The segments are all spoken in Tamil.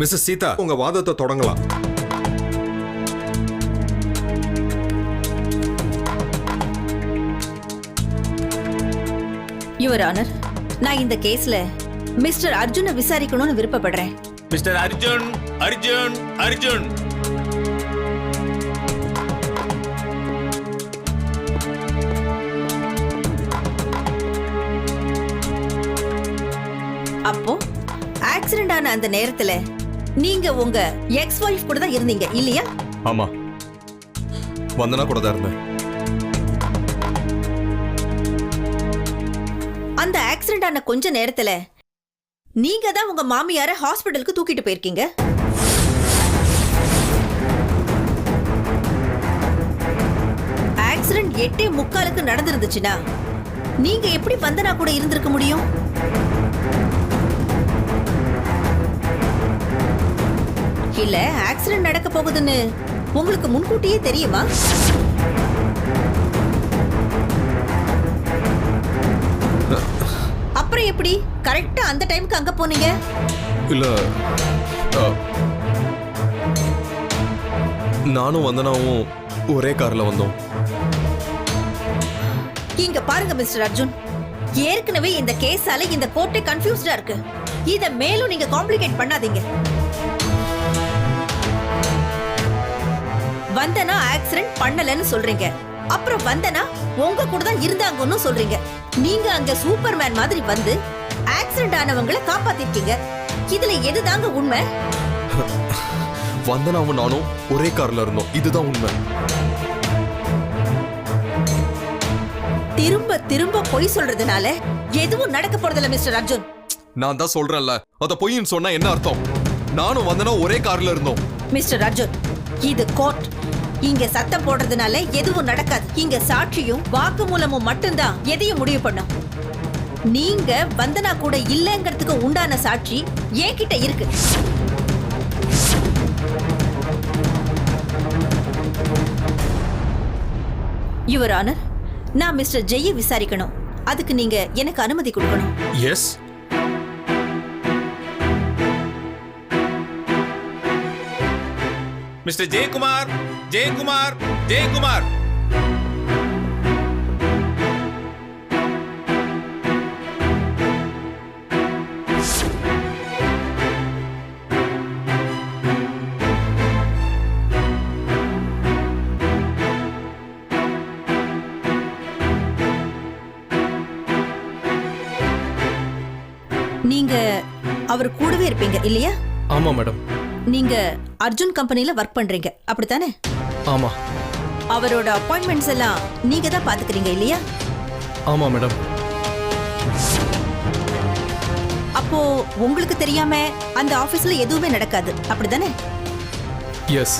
மிஸ்ஸஸ் சீதா உங்க வாதத்தை தொடங்கலாம். யுவர் ஆனர் நான் இந்த கேஸ்ல மிஸ்டர் அர்ஜுனை விசாரிக்கணும்னு விருப்பப்படுறேன். மிஸ்டர் அர்ஜுன் அர்ஜுன் அர்ஜுன் அப்போ ஆக்சிடென்ட் ஆன அந்த நேரத்துல நீங்க உங்க எக்ஸ் ஒய்ஃப் கூட தான் இருந்தீங்க இல்லையா? ஆமா. வந்தனா கூட தான் இருந்தேன். அந்த ஆக்சிடென்ட் ஆன கொஞ்ச நேரத்துல நீங்க தான் உங்க மாமியார ஹாஸ்பிடலுக்கு தூக்கிட்டு போயிருக்கீங்க? ஆக்சிடென்ட் எட்டே முக்காலுக்கு நடந்திருந்துச்சுன்னா நீங்க எப்படி வந்தனா கூட இருந்திருக்க முடியும்? இல்ல ஆக்சிடென்ட் நடக்க போகுதுன்னு உங்களுக்கு முன்கூட்டியே தெரியுமா? அப்புறம் எப்படி? கரெக்டா அந்த டைம்க்கு அங்க போனீங்க? இல்ல நானும் வந்தனாவும் ஒரே கார்ல வந்தோம். இங்க பாருங்க மிஸ்டர் அர்ஜுன். ஏற்கனவே இந்த கேஸால இந்த கோர்ட்டே கன்ஃபியூஸ்டா இருக்கு. இத மேலும் நீங்க காம்ப்ளிகேட் பண்ணாதீங்க. வந்தனா ஆக்சிடென்ட் பண்ணலன்னு சொல்றீங்க. அப்புறம் வந்தனா உங்க கூட தான் இருந்தாங்கன்னு சொல்றீங்க. நீங்க அங்க சூப்பர்மேன் மாதிரி வந்து ஆக்சிடென்ட் ஆனவங்கள காப்பாத்திருக்கீங்க. இதுல எதுதாங்க உண்மை? வந்தனாவும் நானும் ஒரே கார்ல இருந்தோம். இதுதான் உண்மை. திரும்ப திரும்ப பொய் சொல்றதுனால எதுவும் நடக்க போறதில்ல மிஸ்டர் அர்ஜுன். நான் தான் சொல்றேன்ல. அத பொய்ன்னு சொன்னா என்ன அர்த்தம்? நானும் வந்தனா ஒரே கார்ல இருந்தோம். மிஸ்டர் அர்ஜுன் இது கோர்ட். இங்க சத்தம் போடுறதுனால எதுவும் நடக்காது. இங்க சாட்சியும் வாக்குமூலமும் மட்டும்தான். எதையும் முடிவு பண்ணும். நீங்க வந்தனா கூட இல்லைங்கிறதுக்கு உண்டான சாட்சி என்கிட்ட இருக்கு. யுவர் ஆனர் நான் மிஸ்டர் ஜெய்யை விசாரிக்கணும். அதுக்கு நீங்க எனக்கு அனுமதி கொடுக்கணும். Yes mister Jayakumar Jayakumar Jayakumar. நீங்க அவர் கூடவே இருப்பீங்க இல்லையா? ஆமா மேடம். நீங்க அர்ஜுன் கம்பெனில ஒர்க் பண்றீங்க. அப்படித்தானே? ஆமா. அவரோட அப்பாயின்மெண்ட்ஸ் எல்லாம் நீங்க தான் பாத்துக்கிறீங்க இல்லையா? ஆமா மேடம் அப்போ உங்களுக்கு தெரியாம அந்த ஆபீஸ்ல எதுவுமே நடக்காது. அப்படிதானே எஸ்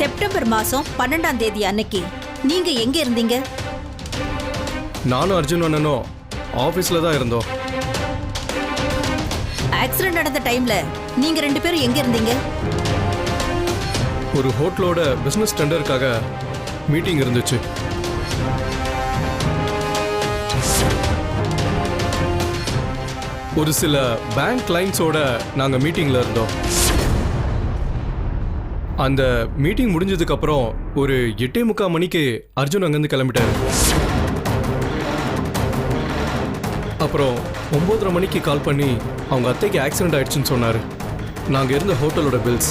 செப்டம்பர் மாசம் பன்னெண்டாம் தேதி அன்னைக்கு நீங்க எங்க இருந்தீங்க? நானும் அர்ஜுன் அண்ணனும் ஆஃபீஸில் தான் இருந்தோம். ஆக்சிடென்ட் நடந்த டைம்ல நீங்க ரெண்டு பேரும் எங்க இருந்தீங்க? ஒரு ஹோட்டலோட பிஸ்னஸ் டெண்டருக்காக மீட்டிங் இருந்துச்சு. ஒரு சில பேங்க் கிளைண்ட்ஸோட நாங்கள் மீட்டிங்கில் இருந்தோம். அந்த மீட்டிங் முடிஞ்சதுக்கு அப்புறம் ஒரு எட்டே முக்கால் மணிக்கு அர்ஜுன் அங்கேருந்து கிளம்பிட்டாரு. அப்புறம் ஒம்போதரை மணிக்கு கால் பண்ணி அவங்க அத்தைக்கு ஆக்சிடென்ட் ஆயிடுச்சுன்னு சொன்னார். நாங்கள் இருந்த ஹோட்டலோட பில்ஸ்